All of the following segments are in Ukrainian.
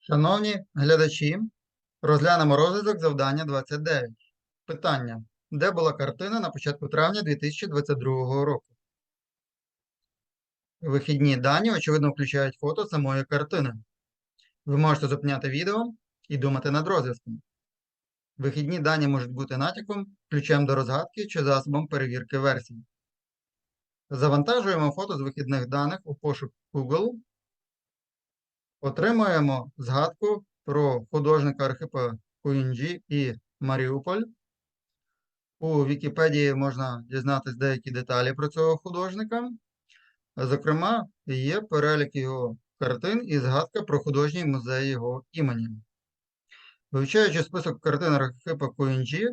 Шановні глядачі, розглянемо розв'язок завдання 29. Питання. Де була картина на початку травня 2022 року? Вихідні дані, очевидно, включають фото самої картини. Ви можете зупиняти відео і думати над розв'язком. Вихідні дані можуть бути натяком, ключем до розгадки чи засобом перевірки версії. Завантажуємо фото з вихідних даних у пошук Google Отримуємо згадку про художника Архипа Куінджі і Маріуполь. У Вікіпедії можна дізнатися деякі деталі про цього художника. Зокрема, є перелік його картин і згадка про художній музей його імені. Вивчаючи список картин Архипа Куінджі,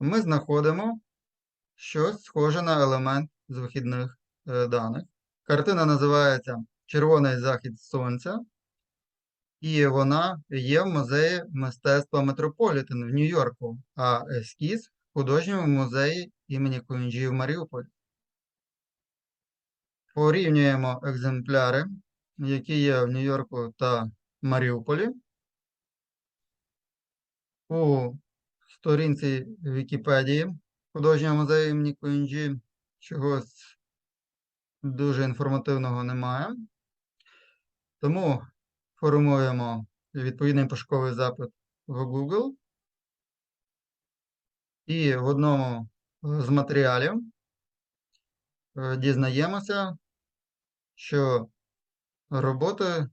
ми знаходимо щось схоже на елемент з вихідних е, даних. Картина називається Червоний захід сонця. І вона є в музеї мистецтва Метрополітен в Нью-Йорку, а ескіз в художньому музеї імені Куінджі в Маріуполі. Порівнюємо екземпляри, які є в Нью-Йорку та Маріуполі. У сторінці Вікіпедії художнього музею імені Куінджі чогось дуже інформативного немає. Тому формуємо відповідний пошуковий запит в Google. І в одному з матеріалів е, дізнаємося, що роботи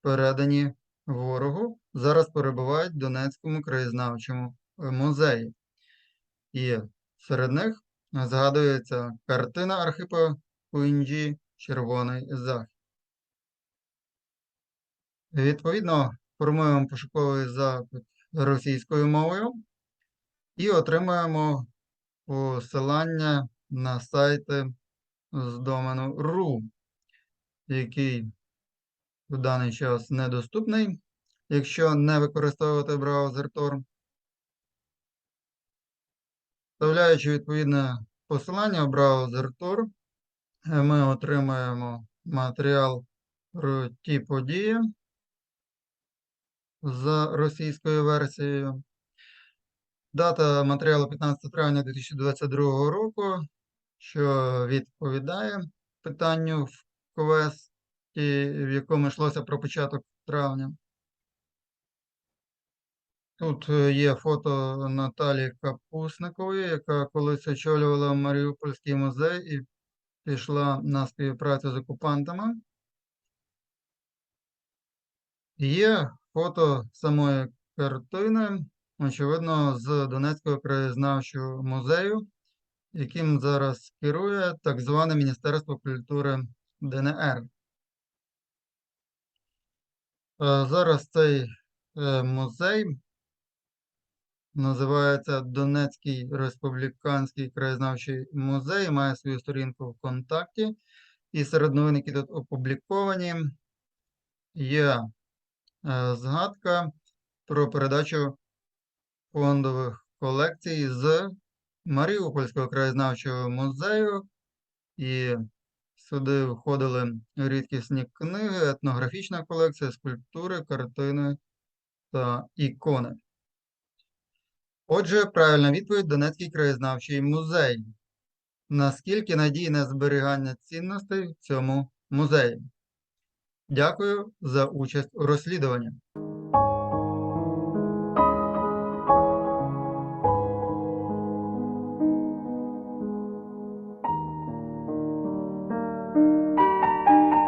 передані ворогу, зараз перебувають в Донецькому краєзнавчому е, музеї. І серед них згадується картина Архипа Куінджі Червоний захід. Відповідно, формуємо пошуковий запит російською мовою і отримуємо посилання на сайти з домену RU, який в даний час недоступний, якщо не використовувати браузер Tor. Вставляючи відповідне посилання в браузер Tor, ми отримаємо матеріал про ті події за російською версією. Дата матеріалу 15 травня 2022 року, що відповідає питанню в квесті, в якому йшлося про початок травня. Тут е, є фото Наталі Капусникової, яка колись очолювала Маріупольський музей і пішла на співпрацю з окупантами. Є фото самої картини, очевидно, з Донецького краєзнавчого музею, яким зараз керує так зване Міністерство культури ДНР. Е, зараз цей е, музей називається Донецький Республіканський краєзнавчий музей, має свою сторінку ВКонтакті. І серед новин, які тут опубліковані, є Е, згадка про передачу фондових колекцій з Маріупольського краєзнавчого музею. І сюди входили рідкісні книги, етнографічна колекція, скульптури, картини та ікони. Отже, правильна відповідь Донецький краєзнавчий музей. Наскільки надійне зберігання цінностей в цьому музеї? Дякую за участь у розслідуванні.